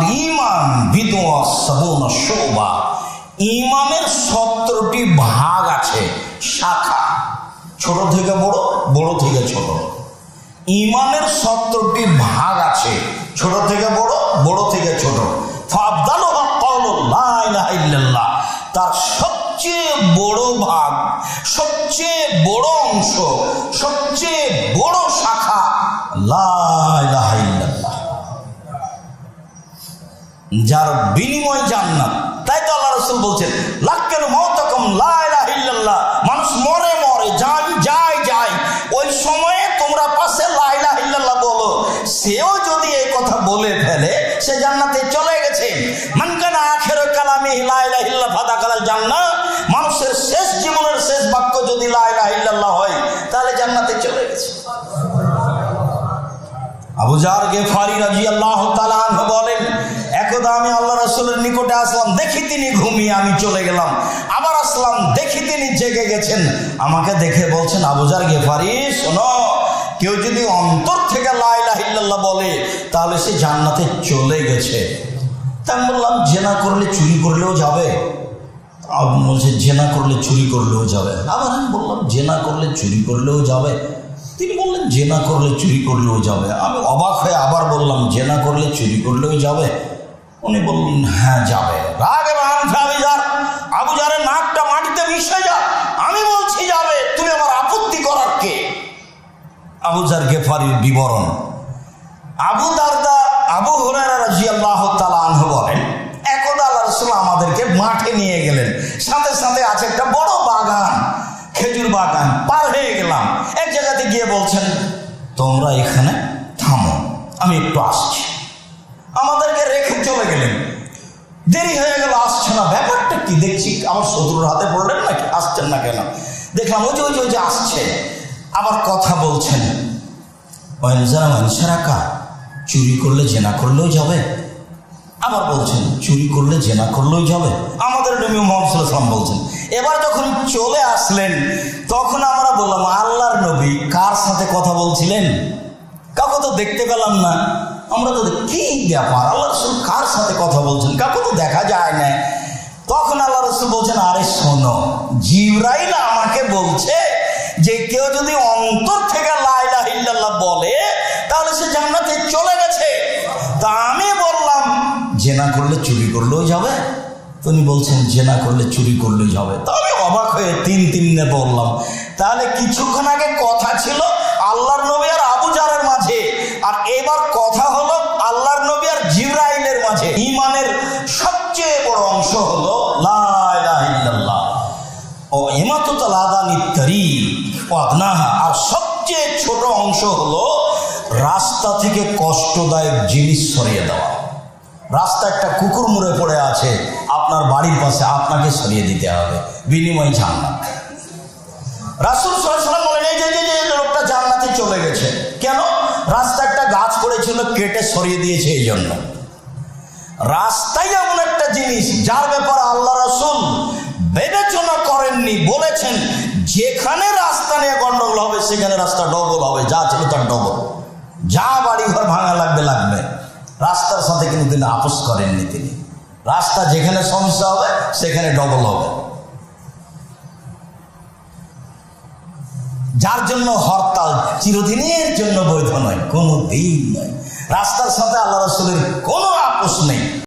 আল ইমান শোভা ইমানের সতেরোটি ভাগ আছে, শাখা। ছোট থেকে বড় বড় থেকে ছোট। ইমানের সত্তরটি ভাগ আছে, ছোট থেকে বড় বড় থেকে ছোট। তার সবচেয়ে বড় ভাগ, সবচেয়ে বড় অংশ, সবচেয়ে যার বিনিময় জান্নাত। তাই তো আল্লাহ রসুল বলছেন লাক্কের মতকম লাইলাহিল্লাহ মানুষ মরে মরে যান যায় যায় ওই সময়ে তোমরা পাশে লাইলাহিল্লাহ বলো। সেও যদি এই কথা বলে ফেলে, সে জান্নাতে চলে গেছে। মানকানা আখের কালামি লাইলাহিল্লাহ ফাদা কালাল জান্নাত। মানুষের শেষ জীবনের শেষ বাক্য যদি লাইলাহিল্লাহ হয়, তাহলে জান্নাতে চলে গেছে। আবু জার গেফারি রাজি আল্লাহ তালান বলেন আমি আল্লাহ রসুলের নিকটে আসলাম, দেখি তিনি ঘুমিয়ে আমি চলে গেলাম। আবার আসলাম, দেখি তিনি জেগে গেছেন। আমাকে দেখে বলছেন আবুজার গেফারি শোনো, কেউ যদি অন্তর থেকে লাইলাহিল্লাহ বলে, তাহলে সে জান্নাতে চলে গেছে। তা আমি বললাম, জেনা করলে চুরি করলেও যাবে? বলছে, জেনা করলে চুরি করলেও যাবে। আবার আমি বললাম, জেনা করলে চুরি করলেও যাবে? তিনি বললেন, জেনা করলে চুরি করলেও যাবে। আমি অবাক হয়ে আবার বললাম, জেনা করলে চুরি করলেও যাবে? উনি বললেন হ্যাঁ যাবে। রাগে আবুজার আবুজারের নাকটা মাটিতে মিশে যা, আমি বলছি যাবে, তুমি আমার আপত্তি করার কে? আবু আবুজার গেফারির বিবরণ। আবু দারদা, আবু রাদিয়াল্লাহু তাআলা আনহু বলেন আমাদেরকে মাঠে নিয়ে গেলেন। সাথে সাথে আছে একটা বড় বাগান, খেজুর বাগান, পার হয়ে গেলাম। এক জায়গাতে গিয়ে বলছেন, তোমরা এখানে থামো, আমি একটু আসছি আমাদেরকে রেখে চলে গেলেন দেরি হয়ে গেল, আসছে না। ব্যাপারটা কি? দেখছি আমার শত্রুর হাতে পড়লেন নাকি? আসছেন না কেন? দেখলাম ওই যে ওই যে ওই যে আসছে। আবার কথা বলছেন। ওয়াইনজারা ওয়াইনসারাকা চুরি করলে জেনা করলেও যাবে। আবার বলছেন, চুরি করলে জেনা করলেও যাবে। আমাদের নবী মোহাম্মদ বলছেন, এবার যখন চলে আসলেন, তখন আমরা বললাম, আল্লাহর নবী কার সাথে কথা বলছিলেন? কাউকে তো দেখতে পেলাম না। আমরা তো কি ব্যাপার? আল্লাহ রসুল কার সাথে কথা বলছেন? কাউকে তো দেখা যায় না তখন আল্লাহ রসুল বলছেন, আরে শোনো, জিব্রাইল আমাকে বলছে যে কেউ যদি অন্তর থেকে লাইলা বলে, তাহলে সে জান্নাতে চলে গেছে। তা আমি বললাম, জেনা করলে চুরি করলেও যাবে। তিনি বলছেন, জেনা করলে চুরি করলেও যাবে। তা আমি অবাক হয়ে তিন তিনে বললাম। তাহলে কিছুক্ষণ আগে কথা ছিল, আল্লাহর নবী আর আবু ইমানের সবচেয়ে বড় অংশ হলো ও ইমাতুল আদানি তরি আদনাহা। আর সবচেয়ে ছোট অংশ হলো রাস্তা থেকে কষ্টদায়ক জিনিস সরিয়ে দেওয়া। রাস্তা একটা কুকুর মুড়ে পড়ে আছে, আপনার বাড়ির পাশে আপনাকে সরিয়ে দিতে হবে। বিনিময় জান্নাত। রাসুল সাল্লাম বলেন, এই যে যে লোকটা জান্নাতে চলে গেছে। কেন? রাস্তা একটা গাছ পড়েছিল, কেটে সরিয়ে দিয়েছে এই জন্য। রাস্তাই এমন একটা জিনিস, যার ব্যাপারে আল্লাহ রসুল বিবেচনা করেননি, বলেছেন, যেখানে রাস্তা নিয়ে গন্ডগোল হবে, সেখানে রাস্তা ডবল হবে, যা ছিল তার ডবল। যা বাড়ি ঘর ভাঙা লাগবে লাগবে। রাস্তার সাথে কিন্তু তিনি আপোষ করেননি তিনি। রাস্তা যেখানে সমস্যা হবে, সেখানে ডবল হবে। যার জন্য হরতাল চিরদিনের জন্য বৈধ নয়, কোনো দিন নয়। রাস্তার সাথে আল্লাহ রসুলের কোনো আপোষ নেই।